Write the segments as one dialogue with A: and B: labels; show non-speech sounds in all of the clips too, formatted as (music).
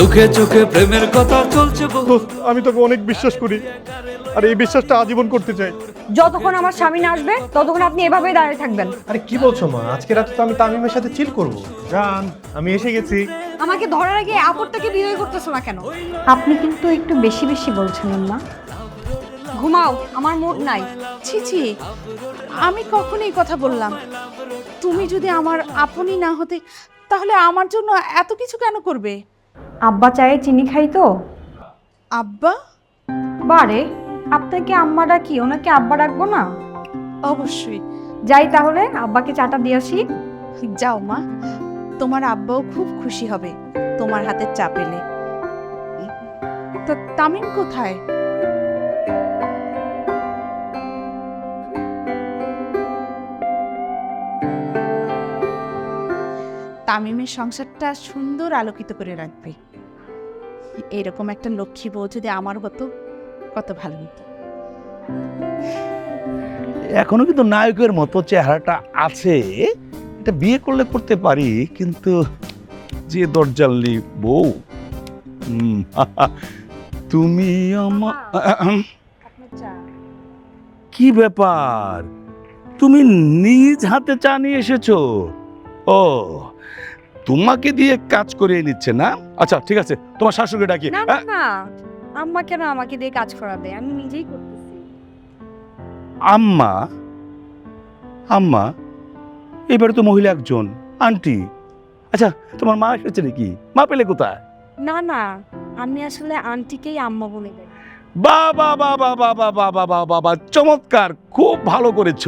A: চোখে চোখে প্রেমের কথা চলছে বহু।
B: আমি তোকে অনেক বিশ্বাস করি। আর এই বিশ্বাসটা আজীবন করতে চাই।
C: যতক্ষণ আমার স্বামী না আসবে ততক্ষণ আপনি এভাবেই দাঁড়িয়ে থাকবেন।
D: আরে কি বলছো মা? আজকে রাতে তো আমি তামিমের সাথে চিল করব। জান আমি এসে গেছি।
C: আমাকে ধরার আগে আপরটাকে বিয়ে করতেছো না কেন? আপনি কিন্তু একটু বেশি বেশি বলছেন মা ঘুমাও আমার মুড নাই।
E: ছি ছি আমি কখন এই কথা বললাম। তুমি যদি আমার আপনি না হতে তাহলে আমার জন্য এত কিছু কেন করবে?
C: আব্বা চায়ে চিনি খাই তো?
E: আব্বা?
C: বারে আপনাকে আম্মা ডাকি ওনাকে আব্বা ডাকবো না?
E: অবশ্যই।
C: যাই তাহলে আব্বাকে চাটা দিয়ে আসি।
E: যাও মা তোমার আব্বাও খুব খুশি হবে তোমার হাতে চা পেলে। তো তামিম কোথায়? তামিমের সংসারটা সুন্দর আলোকিত করে রাখবে। এরকম একটা লক্ষ্মী বউ যদি আমার হতো, কত ভালো হতো।
F: এখনও কিন্তু নায়কের মতো চেহারাটা আছে। এটা বিয়ে করলে করতে পারি, কিন্তু যে দরজালি বউ (laughs) তুমি কি ব্যাপার? তুমি নিজ হাতে চা নিয়ে এসেছ? ও তোমাকে দিয়ে কাজ করিয়ে নিচ্ছে না? আচ্ছা ঠিক আছে তোমার শাশুড়ি ডাকি।
C: না না না আম্মা কেন আমাকে দিয়ে কাজ করাবে? আমি নিজেই করতেছি।
F: আম্মা আম্মা এবারে তো মহিলা একজন আন্টি। আচ্ছা তোমার মা এসেছে নাকি? মা পেলে কোথায়?
C: না না আমি আসলে আন্টিকেই আম্মা বলে দেয়
F: বাবা বাবা বাবা বাবা বাবা বাবা চমৎকার খুব ভালো করেছ।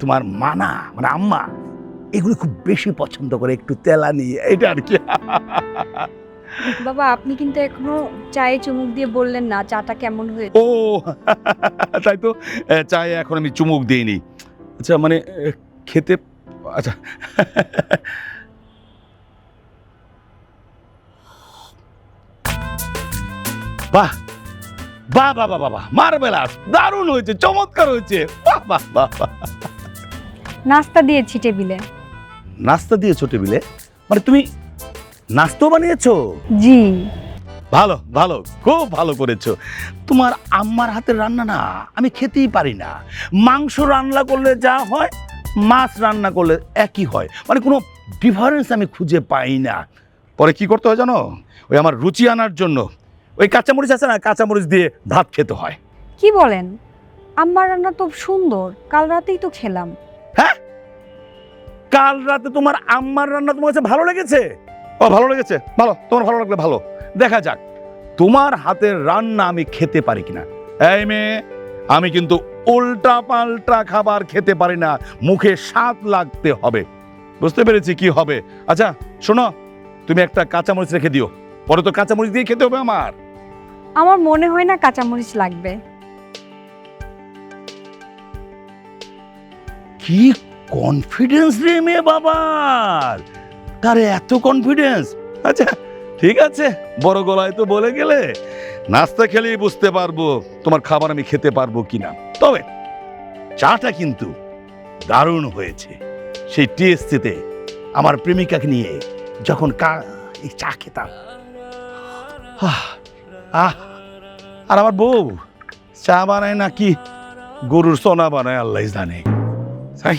F: তোমার মানা মানে আম্মা। এগুলো খুব বেশি পছন্দ করে একটু তেলানি এটা আর কি।
C: বাবা আপনি কিন্তু এখনও চায়ে চুমুক দিয়ে বললেন না চাটা কেমন হয়েছে?
F: ও তাই তো? চায়ে এখন আমি চুমুক দিইনি। আচ্ছা মানে খেতে আচ্ছা। বাহ বাহ বাহ বাহ বাহ মার্বেলাস দারুণ হয়েছে চমৎকার হয়েছে। বাহ বাহ বাহ বাহ।
C: নাস্তা দিয়েছি টেবিলে।
F: নাস্তা দিয়েছ টেবিলে? মানে তুমি নাস্তাও বানিয়েছো?
C: জি।
F: ভালো ভালো খুব ভালো করেছ। তোমার আম্মার হাতের রান্না না আমি খেতেই পারি না। মাংস রান্না করলে যা হয় মাছ রান্না করলে একই হয়। মানে কোনো ডিফারেন্স আমি খুঁজে পাই না। পরে কি করতে হয় জানো? ওই আমার রুচি আনার জন্য। ওই কাঁচামরিচ আছে না কাঁচামরিচ দিয়ে ভাত খেতে হয়।
C: কি বলেন? আম্মার রান্না তো সুন্দর কাল রাতেই তো খেলাম।
F: কাল রাতে তোমার আম্মার রান্না তোমার কাছে ভালো লেগেছে? ও ভালো লেগেছে। ভালো তোমার ভালো লাগলে ভালো। দেখা যাক তোমার হাতের রান্না আমি খেতে পারি কিনা। এই মেয়ে আমি কিন্তু উল্টা পাল্টা খাবার খেতে পারি না। মুখে স্বাদ লাগতে হবে। বুঝতে পেরেছি কি হবে। আচ্ছা শোনো তুমি একটা কাঁচামরিচ রেখে দিও। পরে তো কাঁচামরিচ দিয়ে খেতে হবে আমার।
C: আমার মনে হয় না কাঁচামরিচ লাগবে।
F: কি কনফিডেন্স রে মেয়ে বাবার? তার এত কনফিডেন্স আচ্ছা ঠিক আছে, বড় গলায় তো বলে গেলে। নাস্তা খেলেই বুঝতে পারব তোমার খাবার আমি খেতে পারব কিনা। তবে, চাটা কিন্তু দারুণ হয়েছে। সেই টিএসসিতে আমার প্রেমিকাকে নিয়ে যখন এই চা খেতাম। আহ আর আমার বউ, চা বানায় নাকি? গরুর সোনা বানায় আল্লাহ জানে। তাই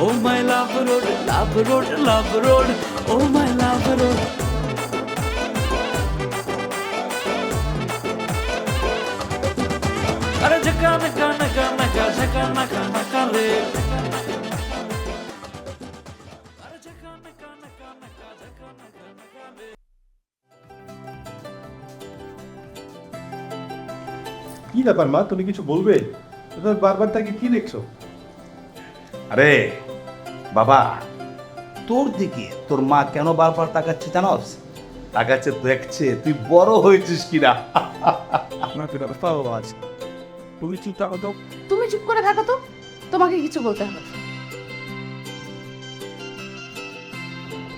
A: Oh my love road, love road, love road. Oh my love road. Arey jaka na ka na ka na ka jaka na ka na ka le.
D: কি ব্যাপার মা তুমি কিছু বলবে বারবার তাকে কি দেখছ
F: আরে বাবা তোর দিকে তোর মা কেন বারবার তাকাচ্ছে জানোস? তাকাচ্ছে দেখছে তুই বড় হয়েছিস কিনা?
E: তুমি চুপ থাকো তো। তুমি চুপ করে থাকো তো। তোমাকে কিছু বলতে হবে না।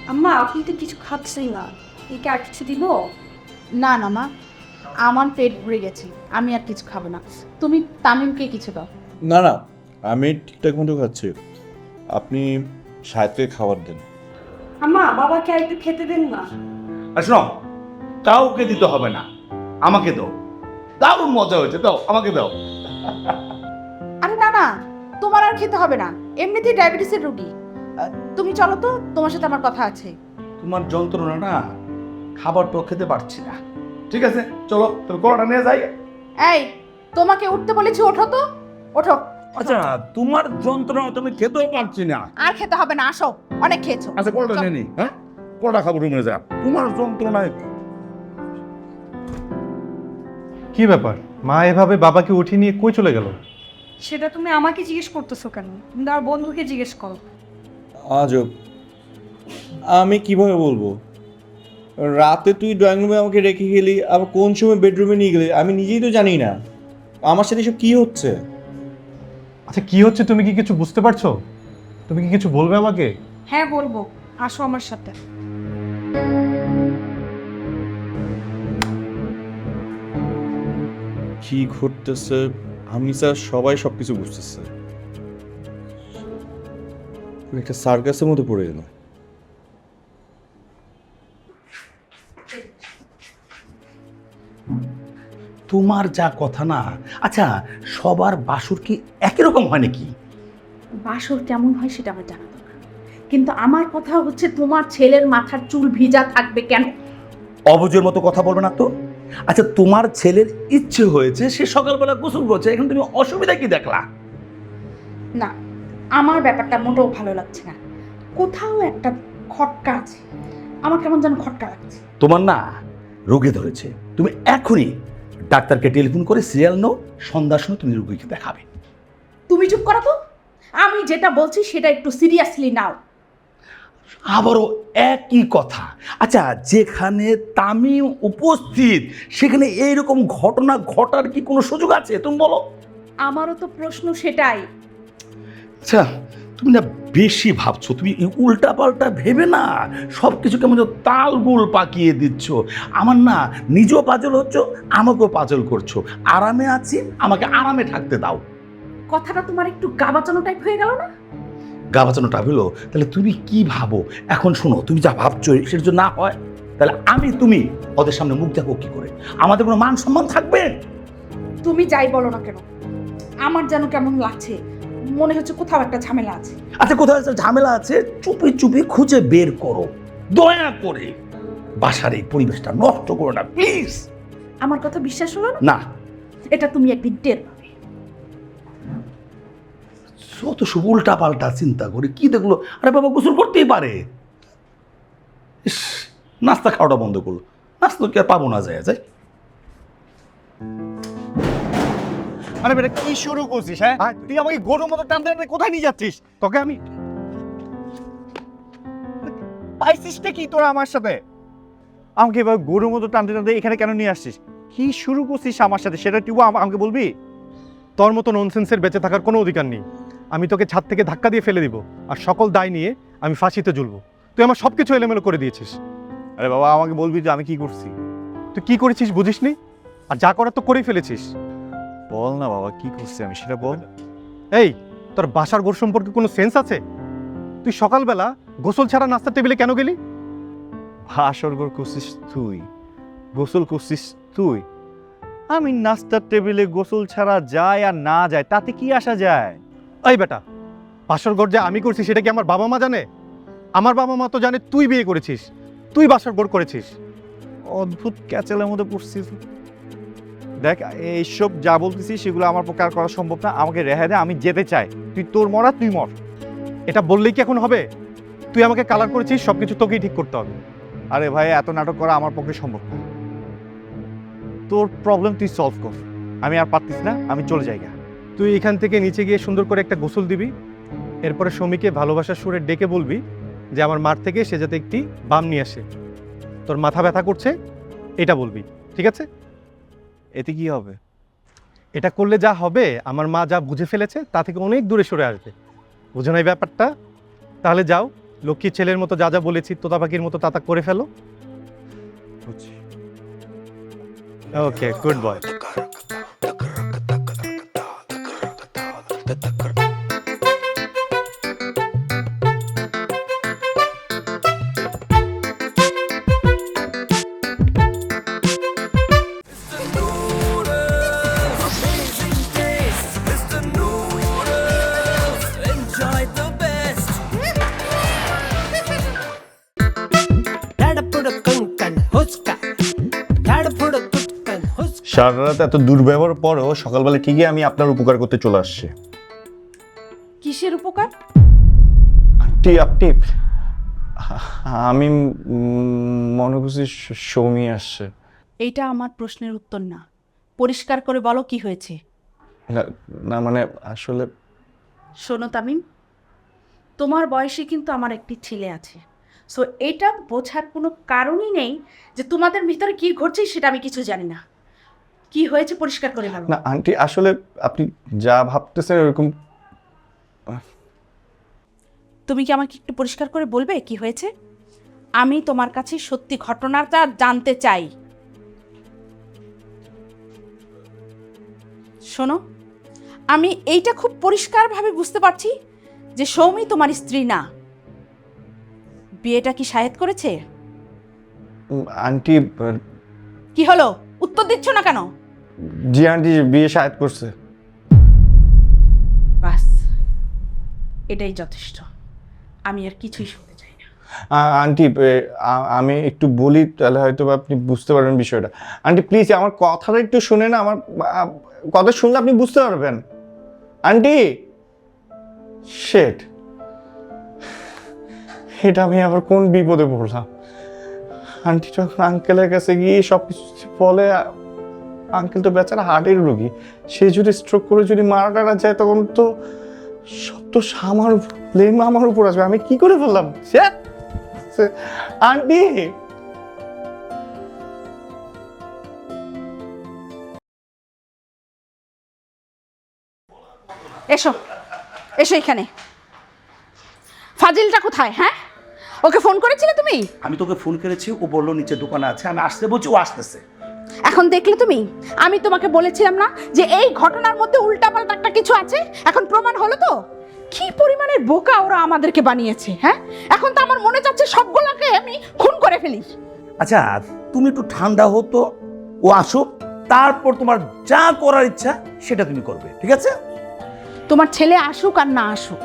C: আম্মা আপনি তো কিছু খাচ্ছেই না। একে আর কিছু দিব?
E: না না মা আমার পেট ভরে গেছে। আমি আর কিছু খাব না। তুমি তামিমকে কিছু দাও।
G: না না আমি ঠিকঠাক মতো খাচ্ছি। আপনি সাহেবকে খাবার দেন।
C: আম্মা বাবাকে আর একটু খেতে দেন না।
F: আর শোনো কাউকে দিতে হবে না। আমাকে দাও। দারুণ মজা হয়েছে দাও আমাকে দাও।
E: আরে না না তোমার আর খেতে হবে না। এমনিতেই ডায়াবেটিসের রোগী। তুমি চলো তো তোমার সাথে আমার কথা আছে।
F: তোমার যন্ত্রণা না খাবারটাও খেতে পারছি না। ঠিক আছে চলো তোর কড়াটা নিয়ে যাই।
E: এই তোমাকে উঠতে বলেছি ওঠো তো। ওঠো।
F: আচ্ছা তোমার যন্ত্রণা তুমি খেতেও পারছি না।
E: আর খেতে হবে না আসো অনেক খেয়েছো।
F: আচ্ছা কড়াটা নিয়ে নি হ্যাঁ? কড়া খাব রুমে যা। তোমার যন্ত্রণায়
D: কি ব্যাপার? মা এভাবে বাবাকে উঠিয়ে নিয়ে কই চলে গেল?
C: সেটা তুমি আমাকে জিজ্ঞেস করতেছো কেন? তুমি আর বন্ধুকে জিজ্ঞেস করো।
G: আজব। আমি কীভাবে বলব? রাতে তুই ড্রয়িং রুমে আমাকে রেখে গেলি আবার কোন সময় বেডরুমে নিয়ে গেলি আমি নিজেই তো জানি না। আমার সাথে এসব কি হচ্ছে?
D: আচ্ছা কি হচ্ছে? তুমি কি কিছু বুঝতে পারছ? তুমি কি কিছু বলবে আমাকে?
C: হ্যাঁ বলব। আসো আমার সাথে।
G: কি ঘটতেছে? আমি স্যার সবাই সবকিছু বুঝতেছে। একটা সার্কাসের মধ্যে পড়ে গেল।
F: তোমার যা কথা না। আচ্ছা সবার বাসুর কি একই রকম হয় নাকি?
E: বাসর কেমন হয় সেটা আমার জানা দরকার। কিন্তু আমার কথা হচ্ছে তোমার ছেলের মাথার চুল ভিজা থাকবে কেন?
F: অবুজের মতো কথা বলবে না তো? আচ্ছা তোমার ছেলের ইচ্ছে হয়েছে সে সকালবেলা গোসল করছে এখন তুমি অসুবিধা কি দেখলা?
E: না আমার ব্যাপারটা মোটেও ভালো লাগছে না। কোথাও একটা খটকা আছে। আমার কেমন যেন খটকা লাগছে।
F: তোমার না রোগে ধরেছে। তুমি এখনই ডাক্তারকে টেলিফোন করে সিরিয়াল নো সন্ধ্যার সময় তুমি রোগীকে দেখাবে।
E: তুমি চুপ করো তো। আমি যেটা বলছি সেটা একটু সিরিয়াসলি নাও।
F: আবারও একই কথা। আচ্ছা যেখানে তামিম উপস্থিত সেখানে এইরকম ঘটনা ঘটার কি কোনো সুযোগ আছে তুমি বলো?
E: আমারও তো প্রশ্ন সেটাই।
F: আচ্ছা তুমি না বেশি ভাবছ তুমি উল্টা পাল্টা ভেবে না? সব কিছু কেমন তালগোল পাকিয়ে দিচ্ছ। আমার না নিজেও পাজল হচ্ছ আমাকেও পাজল করছ। আরামে আছি আমাকে আরামে থাকতে দাও।
E: কথাটা তোমার একটু গাবাচানো টাইপ হয়ে গেল না?
F: গা বাঁচানোটা হলো তাহলে তুমি কি ভাবো? এখন শোনো তুমি যা ভাবছ সেটা যদি না হয় তাহলে আমি তুমি ওদের সামনে মুখ দেখো কি করে? আমাদের কোনো মান সম্মান থাকবে?
E: তুমি যাই বলো না কেন আমার যেন কেমন লাগছে মনে হচ্ছে কোথাও একটা ঝামেলা আছে।
F: আচ্ছা কোথাও একটা ঝামেলা আছে চুপি চুপি খুঁজে বের করো। দয়া করে বাসার এই পরিবেশটা নষ্ট করো না প্লিজ।
E: আমার কথা বিশ্বাস হলো না? এটা তুমি একদিন টের পাবে।
F: যত সব উল্টা পাল্টা চিন্তা করে কি দেখল? আরে বাবা গোসল করতেই পারে। ইস, নাস্তা খাওয়াটা বন্ধ করল। নাস্তা কি আর পাবো না যায় যায়
B: আরে বেটা কি শুরু করছিস হ্যাঁ? তুই। আমাকে গরুর মতো টানতে টানতে কোথায় নিয়ে যাচ্ছিস? তোকে আমি পাইছিসটা কি তোরা আমার সাথে? আমাকে এবার গরুর মতো টানতে টানতে এখানে কেন নিয়ে আসছিস? কি শুরু করছিস আমার সাথে? সেটা তুই আম- আমাকে বলবি? তোর মতো ননসেন্সের বেঁচে থাকার কোনো অধিকার নেই। আমি তোকে ছাদ থেকে ধাক্কা দিয়ে ফেলে দিব আর সকল দায় নিয়ে আমি ফাঁসিতে ঝুলবো। তুই আমার সব কিছু এলোমেলো করে দিয়েছিস। আরে বাবা আমাকে বলবি যে আমি কি করছি? তুই কি করেছিস বুঝিসনি? আর যা করার তো করেই ফেলেছিস। বল না বাবা কি করছি আমি সেটা বল। এই তোর বাসার ঘর সম্পর্কে কোনো সেন্স আছে? তুই সকালবেলা গোসল ছাড়া নাস্তার টেবিলে কেন গেলি?
H: ভাসর ঘর করছিস তুই। গোসল করছিস তুই। আমি নাস্তার টেবিলে গোসল ছাড়া যায় আর না যায় তাতে কি আসা যায়?
B: এই বেটা বাসর ঘর যে আমি করছি সেটা কি আমার বাবা মা জানে? আমার বাবা মা তো জানে তুই বিয়ে করেছিস তুই বাসর ঘর করেছিস।
H: অদ্ভুত ক্যাচেলের মধ্যে পড়ছিস। দেখ, এইসব যা বলতেছি সেগুলো আমার পক্ষে আর করা সম্ভব না। আমাকে রেহাই দে, আমি যেতে চাই। তুই তোর মরা, তুই মর।
B: এটা বললেই কি এখন হবে? তুই আমাকে কালার করেছিস সব কিছু তোকেই ঠিক করতে হবে।
H: আরে ভাই, এত নাটক করা আমার পক্ষে সম্ভব না। তোর প্রবলেম তুই সলভ কর।
B: আমি আর পারতিস না, আমি চলে যাই গা।
D: তুই এখান থেকে নিচে গিয়ে সুন্দর করে একটা গোসল দিবি। এরপরে সমীকে ভালোবাসার সুরে ডেকে বলবি যে, আমার মাঠ থেকে সে যাতে একটি বাম নিয়ে আসে। তোর মাথা ব্যথা করছে, এটা বলবি। ঠিক আছে?
B: এতে কি হবে
D: এটা করলে যা হবে আমার মা যা বুঝে ফেলেছে তা থেকে অনেক দূরে সরে আসবে বুঝো না এই ব্যাপারটা তাহলে যাও লক্ষ্মীর ছেলের মতো যা যা বলেছি তোতা পাখির মতো তা তা করে ফেলো ওকে গুড বয়
G: সারা রাত এত দুর্ব্যবহার পরেও সকালবেলা ঠিকই আমি আপনার উপকার করতে চলে আসছি।
E: কিসের উপকার?
G: আন্টি আপনি আমি মনে করছি সৌমি আসছে।
E: এইটা আমার প্রশ্নের উত্তর না। পরিষ্কার করে বলো কি হয়েছে।
G: না না মানে আসলে
E: শোনো তামিম তোমার বয়সে কিন্তু আমার একটি ছেলে আছে। সো এটা বোঝার কোনো কারণই নেই যে তোমাদের ভিতরে কি ঘটছে সেটা আমি কিছু জানি না। কি হয়েছে পরিষ্কার করে বলো
G: না আন্টি আসলে আপনি যা ভাবতেছেন এরকম
E: তুমি কি আমাকে একটু পরিষ্কার করে বলবে কি হয়েছে? আমি তোমার কাছে সত্যি ঘটনাটা জানতে চাই। শোনো আমি এইটা খুব পরিষ্কারভাবে বুঝতে পারছি যে সৌমি তোমার স্ত্রী না। বিয়েটা কি শাহেদ করেছে?
G: আন্টি
E: কি হলো? উত্তর দিচ্ছ না কেন?
G: জি আন্টি বিয়ে সাহায্য করছে।
E: বাস এটাই যথেষ্ট। আমি আর কিছুই শুনতে চাই না।
G: আন্টি আমি একটু বলি তাহলে হয়তো আপনি বুঝতে পারবেন বিষয়টা। আন্টি প্লিজ আমার কথাটা একটু শুনে না আমার কথা শুনলে আপনি বুঝতে পারবেন। আন্টি! শেট এটা আমি আবার কোন বিপদে পড়লাম? আন্টি যখন আঙ্কেলের কাছে গিয়ে সব কিছু বলে আঙ্কেল তো বেচারা হার্টের রোগী। সে যদি স্ট্রোক করে যদি মারা টারা যায় তখন তো সব তো আমার ব্লেম আমার উপর আসবে। আমি কি করে বললাম? আন্টি!
E: এসো এসো এখানে। ফাজিলটা কোথায় হ্যাঁ? ওকে ফোন করেছিলে তুমি?
F: আমি তোকে ফোন করেছি ও বলল নিচে দোকানে আছে আমি আসতে বলছি ও আসতেছে।
E: এখন দেখলে তুমি? আমি তোমাকে বলেছিলাম না যে এই ঘটনার মধ্যে উল্টাপাল্টা একটা কিছু আছে? এখন প্রমাণ হলো তো? কি পরিমাণের বোকা ওরা আমাদেরকে বানিয়েছে হ্যাঁ? এখন তো আমার মনে যাচ্ছে সবগুলোকে আমি খুন করে ফেলি।
F: আচ্ছা তুমি একটু ঠান্ডা হতো ও আসুক তারপর তোমার যা করার ইচ্ছা সেটা তুমি করবে ঠিক আছে?
E: তোমার ছেলে আসুক আর না আসুক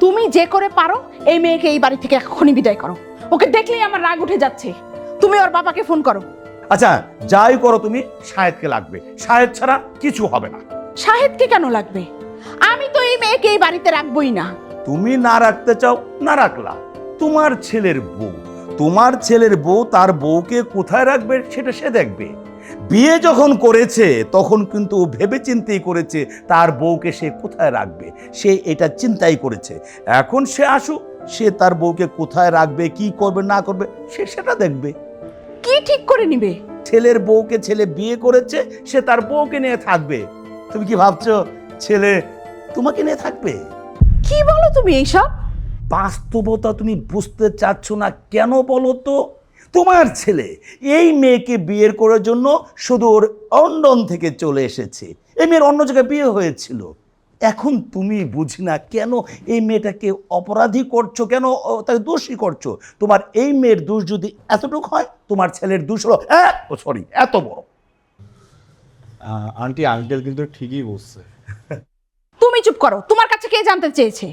E: তুমি যে করে পারো এই মেয়েকে এই বাড়ি থেকে এখনই বিদায় করো। ওকে দেখলেই আমার রাগ উঠে যাচ্ছে। তুমি ওর বাবাকে ফোন করো।
F: আচ্ছা যাই করো তুমি শাহেদকে লাগবে। শাহেদ ছাড়া কিছু হবে না।
E: শাহেদকে কেন লাগবে? আমি তো এই মেয়েকে এই বাড়িতে রাখবই না।
F: তুমি না রাখতে চাও না রাখলা। তোমার ছেলের বউ। তোমার ছেলের বউ তার বউকে কোথায় রাখবে সেটা সে দেখবে। বিয়ে যখন করেছে তখন কিন্তু ভেবে চিন্তেই করেছে তার বউকে সে কোথায় রাখবে। সে এটা চিন্তাই করেছে। এখন সে আসুক সে তার বউকে কোথায় রাখবে কি করবে না করবে সে সেটা দেখবে।
E: ঠিক করে নিবে।
F: ছেলের বউকে ছেলে বিয়ে করেছে সে তার বউকে নিয়ে থাকবে। তুমি কি ভাবছ ছেলে তোমাকে নিয়ে থাকবে?
E: কি বলো তুমি এইসব?
F: বাস্তবতা তুমি বুঝতে চাচ্ছ না কেন বলো তো? তোমার ছেলে এই মেয়েকে বিয়ের করার জন্য শুধু ওর লন্ডন থেকে চলে এসেছে। এই মেয়ের অন্য জায়গায় বিয়ে হয়েছিল। এখন তুমি বুঝি না কেন এই মেয়েটাকে অপরাধী করছ? কেন ও, তাকে দোষী করছ? তোমার এই মেয়ের দোষ যদি এতটুকু হয় তোমার ছেলের দোষ হলো ও সরি এত বড়।
B: আন্টি আঙ্কেল কিন্তু ঠিকই বলছে।
E: তুমি চুপ করো তোমার কাছে কে জানতে চেয়েছে?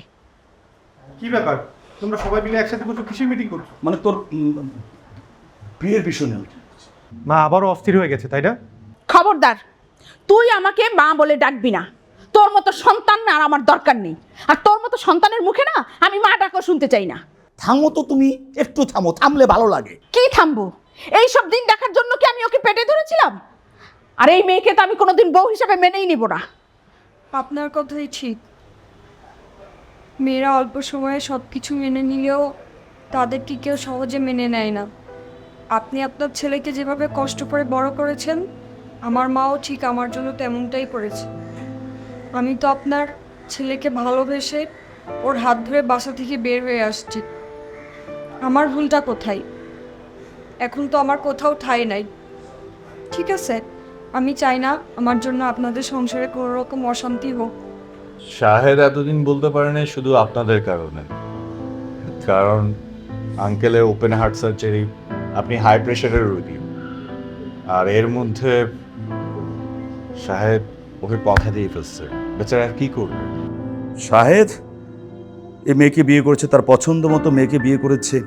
D: কি ব্যাপার? তোমরা সবাই মিলে একসাথে বসে কিসের মিটিং করছ?
F: মানে তোর বিয়ের বিষয় নিয়ে
D: মা আবারও অস্থির হয়ে গেছে তাই না?
E: খবরদার তুই আমাকে মা বলে ডাকবি না। তোর মতো সন্তান আর আমার দরকার নেই। আর তোর মতো সন্তানের মুখে না আমি মা ডাকো শুনতে চাই না।
F: থামো তো তুমি একটু থামো থামলে ভালো লাগে।
E: কি থামবো? এই সব দিন দেখার জন্য কি আমি ওকে পেটে ধরেছিলাম? আর এই মেয়েকে তো আমি কোনোদিন বউ হিসাবে মেনেই নিব না।
C: আপনার কথাই ঠিক। মেয়েরা অল্প সময়ে সব কিছু মেনে নিলেও তাদেরকে কেউ সহজে মেনে নেয় না। আপনি আপনার ছেলেকে যেভাবে কষ্ট করে বড় করেছেন আমার মাও ঠিক আমার জন্য তেমনটাই করেছে। আমি তো আপনার ছেলেকে ভালোবেসে ওর হাত ধরে বাসা থেকে বের হয়ে আসছি। আমার ভুলটা কোথায়? এখন তো আমার কোথাও ঠাই নাই। ঠিক আছে, আমি চাই না আমার জন্য আপনাদের সংসারে কোনো রকম অশান্তি হোক।
B: শাহেদ এতদিন বলতে পারে না শুধু আপনাদের কারণে। কারণ আঙ্কেলের ওপেন হার্ট সার্জারি আপনি হাই প্রেশারের রোগী। আর এর মধ্যে শাহেদ ওকে কথা দিয়ে ফেলছে। বেচারা আর কি করবে?
F: শাহেদ এ মেয়েকে বিয়ে করেছে তার পছন্দ মতো মেয়েকে বিয়ে করেছে।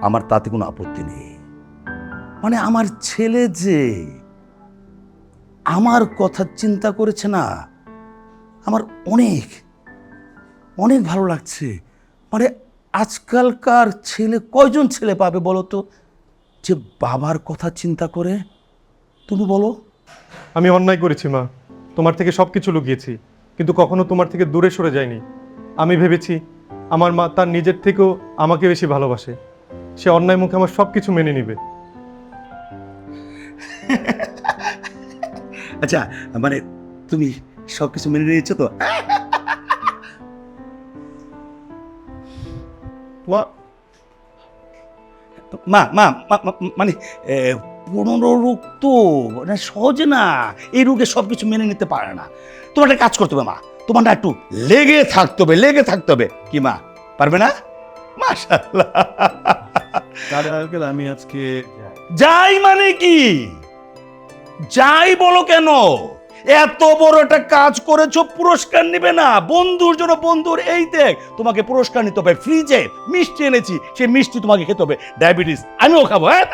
F: আমার তাতে কোনো আপত্তি নেই। মানে আমার ছেলে যে আমার কথা চিন্তা করেছে না আমার অনেক অনেক ভালো লাগছে। মানে আজকালকার ছেলে কয়জন ছেলে পাবে বলো তো? যে বাবার কথা চিন্তা করে তুমি বলো।
D: আমি অন্যায় করেছি মা। তোমার থেকে সব কিছু লুকিয়েছি, কিন্তু কখনো তোমার থেকে দূরে সরে যায়নি আমি ভেবেছি, আমার মা তার নিজের থেকেও আমাকে বেশি ভালোবাসে। সে অন্যায় মুখে আমার সব কিছু মেনে নিবে।
F: আচ্ছা মানে তুমি সব কিছু মেনে নিয়েছো তো?
D: মা-
F: মা মানে পুরনো রোগ তো মানে সহজে না। এই রোগে সব কিছু মেনে নিতে পারে না। তোমার একটা কাজ করতে হবে মা। তোমার না একটু লেগে থাকতে হবে লেগে থাকতে হবে। কি মা? পারবে না?
B: আমি আজকে
F: যাই মানে কি? যাই বলো কেন? এত বড় একটা কাজ করেছ পুরস্কার নিবে না। বন্ধুর জন্য বন্ধুর এই দেখ তোমাকে পুরস্কার নিতে হবে। ফ্রিজে মিষ্টি এনেছি সেই মিষ্টি তোমাকে খেতে হবে। ডায়াবেটিস আমিও খাব হ্যাঁ?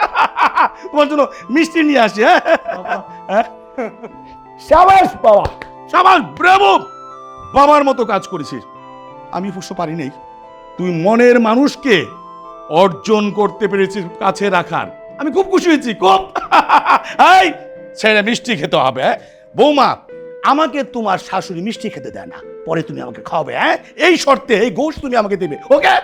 F: তোমার জন্য মিষ্টি নিয়ে আসি হ্যাঁ? হ্যাঁ? সাবাস বাবা। সাবাস ব্রেভো বাবার মতো কাজ করেছিস। আমি অবশ্য পারি নাই। তুই মনের মানুষকে অর্জন করতে পেরেছিস কাছে রাখার। আমি খুব খুশি হয়েছি খুব। এই ছেলে মিষ্টি খেতে হবে হ্যাঁ? বৌমা আমাকে তোমার শাশুড়ি মিষ্টি খেতে দেয় না। পরে তুমি আমাকে খাওয়াবে হ্যাঁ? এই শর্তে এই গোশ তুমি আমাকে দেবে ওকে?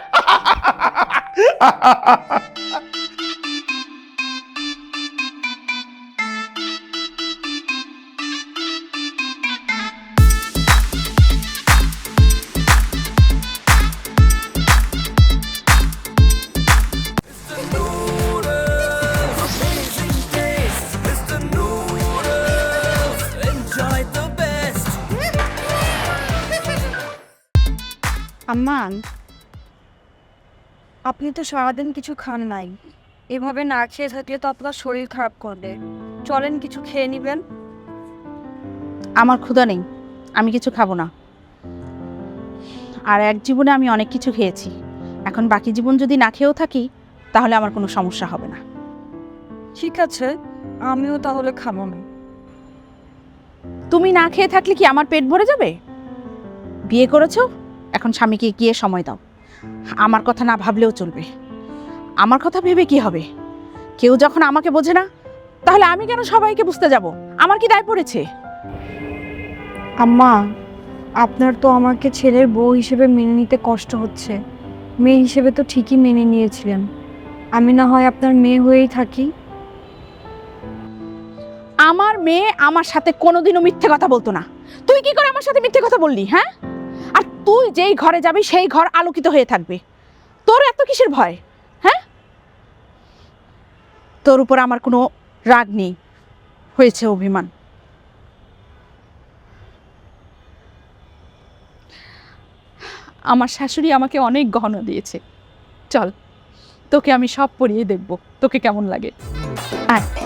C: আম্মান আপনি তো সারাদিন কিছু খান নাই। এভাবে না খেয়ে থাকলে তো আপনার শরীর খারাপ করবে। চলেন কিছু খেয়ে নেবেন।
E: আমার ক্ষুধা নেই আমি কিছু খাব না। আর এক জীবনে আমি অনেক কিছু খেয়েছি। এখন বাকি জীবন যদি না খেয়েও থাকি তাহলে আমার কোনো সমস্যা হবে না।
C: ঠিক আছে আমিও তাহলে খাব না।
E: তুমি না খেয়ে থাকলে কি আমার পেট ভরে যাবে? বিয়ে করেছ? এখন স্বামীকে গিয়ে সময় দাও। আমার কথা না ভাবলেও চলবে। আমার কথা ভেবে কি হবে? কেউ যখন আমাকে বোঝে না তাহলে আমি কেন সবাইকে বুঝতে যাব? আমার কি দায় পড়েছে?
C: আম্মা আপনার তো আমাকে ছেলের বউ হিসেবে মেনে নিতে কষ্ট হচ্ছে। মেয়ে হিসেবে তো ঠিকই মেনে নিয়েছিলেন। আমি না হয় আপনার মেয়ে হয়েই থাকি।
E: আমার মেয়ে আমার সাথে কোনোদিনও মিথ্যে কথা বলতো না। তুই কি করে আমার সাথে মিথ্যে কথা বললি হ্যাঁ? তুই যেই ঘরে যাবি, সেই ঘর আলোকিত হয়ে থাকবে। তোর এত কিসের ভয়? হ্যাঁ? তোর উপর আমার কোনো রাগ নেই, হয়েছে অভিমান। আমার শাশুড়ি আমাকে অনেক গহনা দিয়েছে। চল, তোকে আমি সব পরিয়ে দেখব, তোকে কেমন লাগে। আয়।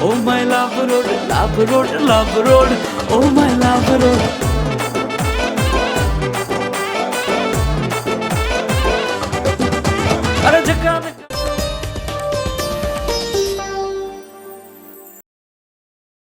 A: Oh my love road, love road, love road. Oh my love road.